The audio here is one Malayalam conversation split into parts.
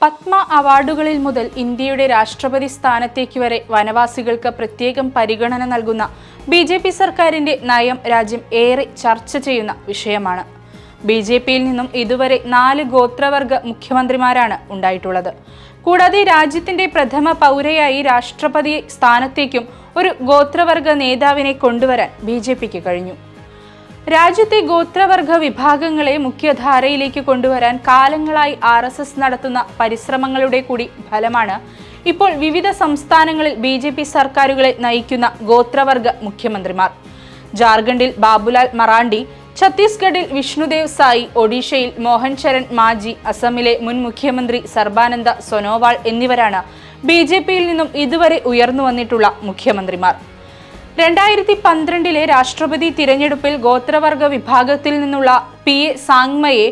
പത്മ അവാർഡുകളിൽ മുതൽ ഇന്ത്യയുടെ രാഷ്ട്രപതി സ്ഥാനത്തേക്ക് വരെ വനവാസികൾക്ക് പ്രത്യേകം പരിഗണന നൽകുന്ന ബി ജെ പി സർക്കാരിന്റെ നയം രാജ്യം ഏറെ ചർച്ച ചെയ്യുന്ന വിഷയമാണ്. ബി ജെ പിയിൽ നിന്നും ഇതുവരെ നാല് ഗോത്രവർഗ മുഖ്യമന്ത്രിമാരാണ് ഉണ്ടായിട്ടുള്ളത്. കൂടാതെ രാജ്യത്തിന്റെ പ്രഥമ പൗരയായി രാഷ്ട്രപതി സ്ഥാനത്തേക്കും ഒരു ഗോത്രവർഗ നേതാവിനെ കൊണ്ടുവരാൻ ബി കഴിഞ്ഞു. രാജ്യത്തെ ഗോത്രവർഗ വിഭാഗങ്ങളെ മുഖ്യധാരയിലേക്ക് കൊണ്ടുവരാൻ കാലങ്ങളായി ആർ എസ് എസ് നടത്തുന്ന പരിശ്രമങ്ങളുടെ കൂടി ഫലമാണ്. ഇപ്പോൾ വിവിധ സംസ്ഥാനങ്ങളിൽ ബി ജെ പി സർക്കാരുകളെ നയിക്കുന്ന ഗോത്രവർഗ മുഖ്യമന്ത്രിമാർ. ജാർഖണ്ഡിൽ ബാബുലാൽ മറാണ്ടി ഛത്തീസ്ഗഡിൽ വിഷ്ണുദേവ് സായി ഒഡീഷയിൽ മോഹൻ ചരൺ മാജി അസമിലെ മുൻ മുഖ്യമന്ത്രി സർബാനന്ദ സൊനോവാൾ എന്നിവരാണ് ബി ജെ പിയിൽ നിന്നും ഇതുവരെ ഉയർന്നു വന്നിട്ടുള്ള മുഖ്യമന്ത്രിമാർ. രണ്ടായിരത്തി പന്ത്രണ്ടിലെ രാഷ്ട്രപതി തിരഞ്ഞെടുപ്പിൽ ഗോത്രവർഗ വിഭാഗത്തിൽ നിന്നുള്ള പി. എ സാങ്മയെ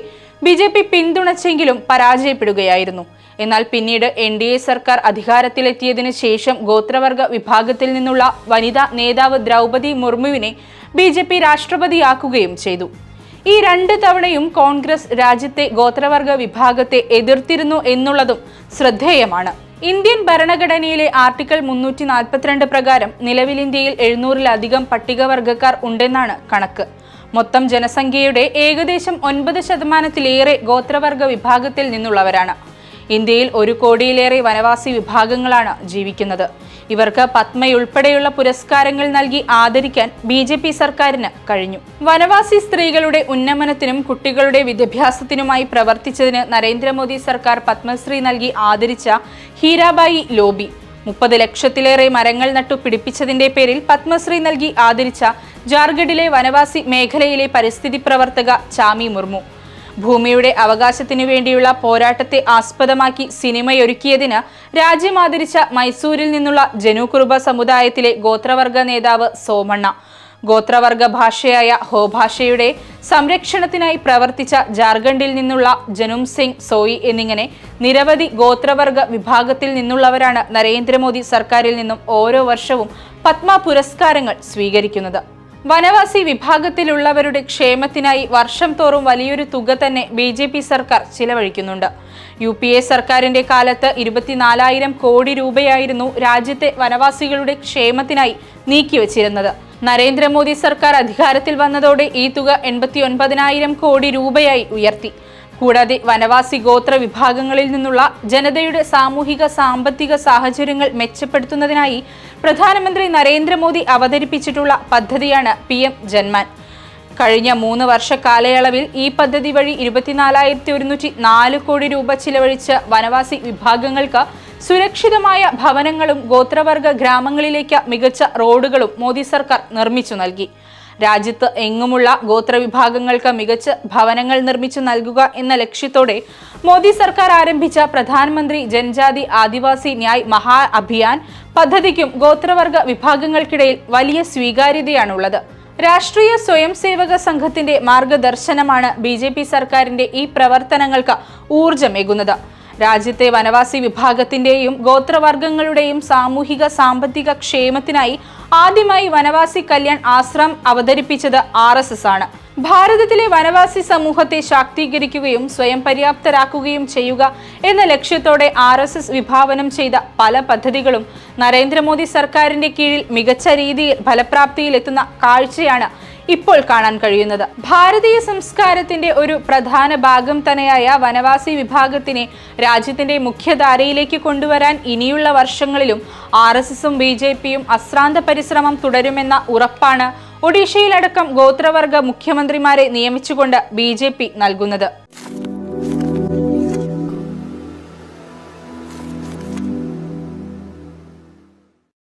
ബി ജെ പി പിന്തുണച്ചെങ്കിലും പരാജയപ്പെടുകയായിരുന്നു. എന്നാൽ പിന്നീട് എൻ ഡി എ സർക്കാർ അധികാരത്തിലെത്തിയതിനു ശേഷം ഗോത്രവർഗ വിഭാഗത്തിൽ നിന്നുള്ള വനിതാ നേതാവ് ദ്രൗപതി മുർമുവിനെ ബി ജെ പി രാഷ്ട്രപതിയാക്കുകയും ചെയ്തു. ഈ രണ്ട് തവണയും കോൺഗ്രസ് രാജ്യത്തെ ഗോത്രവർഗ വിഭാഗത്തെ എതിർത്തിരുന്നു എന്നുള്ളതും ശ്രദ്ധേയമാണ്. ഇന്ത്യൻ ഭരണഘടനയിലെ ആർട്ടിക്കിൾ മുന്നൂറ്റി നാൽപ്പത്തിരണ്ട് പ്രകാരം നിലവിൽ ഇന്ത്യയിൽ എഴുന്നൂറിലധികം പട്ടികവർഗക്കാർ ഉണ്ടെന്നാണ് കണക്ക്. മൊത്തം ജനസംഖ്യയുടെ ഏകദേശം ഒൻപത് ശതമാനത്തിലേറെ ഗോത്രവർഗ വിഭാഗത്തിൽ നിന്നുള്ളവരാണ്. ഇന്ത്യയിൽ ഒരു കോടിയിലേറെ വനവാസി വിഭാഗങ്ങളാണ് ജീവിക്കുന്നത്. ഇവർക്ക് പത്മയുൾപ്പെടെയുള്ള പുരസ്കാരങ്ങൾ നൽകി ആദരിക്കാൻ ബി ജെ പി സർക്കാരിന് കഴിഞ്ഞു. വനവാസി സ്ത്രീകളുടെ ഉന്നമനത്തിനും കുട്ടികളുടെ വിദ്യാഭ്യാസത്തിനുമായി പ്രവർത്തിച്ചതിന് നരേന്ദ്രമോദി സർക്കാർ പത്മശ്രീ നൽകി ആദരിച്ച ഹീരാബായി ലോബി. മുപ്പത് ലക്ഷത്തിലേറെ മരങ്ങൾ നട്ടു പിടിപ്പിച്ചതിന്റെ പേരിൽ പത്മശ്രീ നൽകി ആദരിച്ച ജാർഖണ്ഡിലെ വനവാസി മേഖലയിലെ പരിസ്ഥിതി പ്രവർത്തക ചാമി മുർമു. ഭൂമിയുടെ അവകാശത്തിനു വേണ്ടിയുള്ള പോരാട്ടത്തെ ആസ്പദമാക്കി സിനിമയൊരുക്കിയതിന് രാജ്യം ആദരിച്ച മൈസൂരിൽ നിന്നുള്ള ജനുകുറുബ സമുദായത്തിലെ ഗോത്രവർഗ നേതാവ് സോമണ്ണ. ഗോത്രവർഗ ഭാഷയായ ഹോ ഭാഷയുടെ സംരക്ഷണത്തിനായി പ്രവർത്തിച്ച ജാർഖണ്ഡിൽ നിന്നുള്ള ജനും സിംഗ് സോയി എന്നിങ്ങനെ നിരവധി ഗോത്രവർഗ വിഭാഗത്തിൽ നിന്നുള്ളവരാണ് നരേന്ദ്രമോദി സർക്കാരിൽ നിന്നും ഓരോ വർഷവും പത്മ പുരസ്കാരങ്ങൾ സ്വീകരിക്കുന്നത്. വനവാസി വിഭാഗത്തിലുള്ളവരുടെ ക്ഷേമത്തിനായി വർഷം തോറും വലിയൊരു തുക തന്നെ ബി ജെ പി സർക്കാർ ചിലവഴിക്കുന്നുണ്ട്. യു പി എ സർക്കാരിന്റെ കാലത്ത് ഇരുപത്തിനാലായിരം കോടി രൂപയായിരുന്നു രാജ്യത്തെ വനവാസികളുടെ ക്ഷേമത്തിനായി നീക്കിവച്ചിരുന്നത്. നരേന്ദ്രമോദി സർക്കാർ അധികാരത്തിൽ വന്നതോടെ ഈ തുക എൺപത്തി ഒൻപതിനായിരം കോടി രൂപയായി ഉയർത്തി. കൂടാതെ വനവാസി ഗോത്ര വിഭാഗങ്ങളിൽ നിന്നുള്ള ജനതയുടെ സാമൂഹിക സാമ്പത്തിക സാഹചര്യങ്ങൾ മെച്ചപ്പെടുത്തുന്നതിനായി പ്രധാനമന്ത്രി നരേന്ദ്രമോദി അവതരിപ്പിച്ചിട്ടുള്ള പദ്ധതിയാണ് പി എം ജന്മാൻ കഴിഞ്ഞ മൂന്ന് വർഷ കാലയളവിൽ ഈ പദ്ധതി വഴി ഇരുപത്തിനാലായിരത്തി ഒരുന്നൂറ്റി നാല് കോടി രൂപ ചിലവഴിച്ച് വനവാസി വിഭാഗങ്ങൾക്ക് സുരക്ഷിതമായ ഭവനങ്ങളും ഗോത്രവർഗ ഗ്രാമങ്ങളിലേക്ക് മികച്ച റോഡുകളും മോദി സർക്കാർ നിർമ്മിച്ചു നൽകി. രാജ്യത്ത് എങ്ങുമുള്ള ഗോത്രവിഭാഗങ്ങൾക്ക് മികച്ച ഭവനങ്ങൾ നിർമ്മിച്ചു നൽകുക എന്ന ലക്ഷ്യത്തോടെ മോദി സർക്കാർ ആരംഭിച്ച പ്രധാനമന്ത്രി ജൻജാതി ആദിവാസി ന്യായ് മഹാ അഭിയാൻ പദ്ധതിക്കും ഗോത്രവർഗ വിഭാഗങ്ങൾക്കിടയിൽ വലിയ സ്വീകാര്യതയാണുള്ളത്. രാഷ്ട്രീയ സ്വയം സേവക സംഘത്തിന്റെ മാർഗദർശനമാണ് ബി സർക്കാരിന്റെ ഈ പ്രവർത്തനങ്ങൾക്ക് ഊർജമേകുന്നത് രാജ്യത്തെ വനവാസി വിഭാഗത്തിന്റെയും ഗോത്രവർഗങ്ങളുടെയും സാമൂഹിക സാമ്പത്തിക ക്ഷേമത്തിനായി ആദ്യമായി വനവാസി കല്യാൺ ആശ്രം അവതരിപ്പിച്ചത് ആർ ആണ്. ഭാരതത്തിലെ വനവാസി സമൂഹത്തെ ശാക്തീകരിക്കുകയും സ്വയം പര്യാപ്തരാക്കുകയും ചെയ്യുക എന്ന ലക്ഷ്യത്തോടെ ആർ എസ് എസ് വിഭാവനം ചെയ്ത പല പദ്ധതികളും നരേന്ദ്രമോദി സർക്കാരിന്റെ കീഴിൽ മികച്ച രീതിയിൽ ഫലപ്രാപ്തിയിലെത്തുന്ന കാഴ്ചയാണ് ഇപ്പോൾ കാണാൻ കഴിയുന്നത്. ഭാരതീയ സംസ്കാരത്തിന്റെ ഒരു പ്രധാന ഭാഗം തന്നെയായ വനവാസി വിഭാഗത്തിനെ രാജ്യത്തിന്റെ മുഖ്യധാരയിലേക്ക് കൊണ്ടുവരാൻ ഇനിയുള്ള വർഷങ്ങളിലും ആർ എസ് എസും ബി ജെ പിയും അശ്രാന്ത പരിശ്രമം തുടരുമെന്ന ഉറപ്പാണ് ഒഡീഷയിലടക്കം ഗോത്രവർഗ മുഖ്യമന്ത്രിമാരെ നിയമിച്ചുകൊണ്ട് ബി നൽകുന്നത്.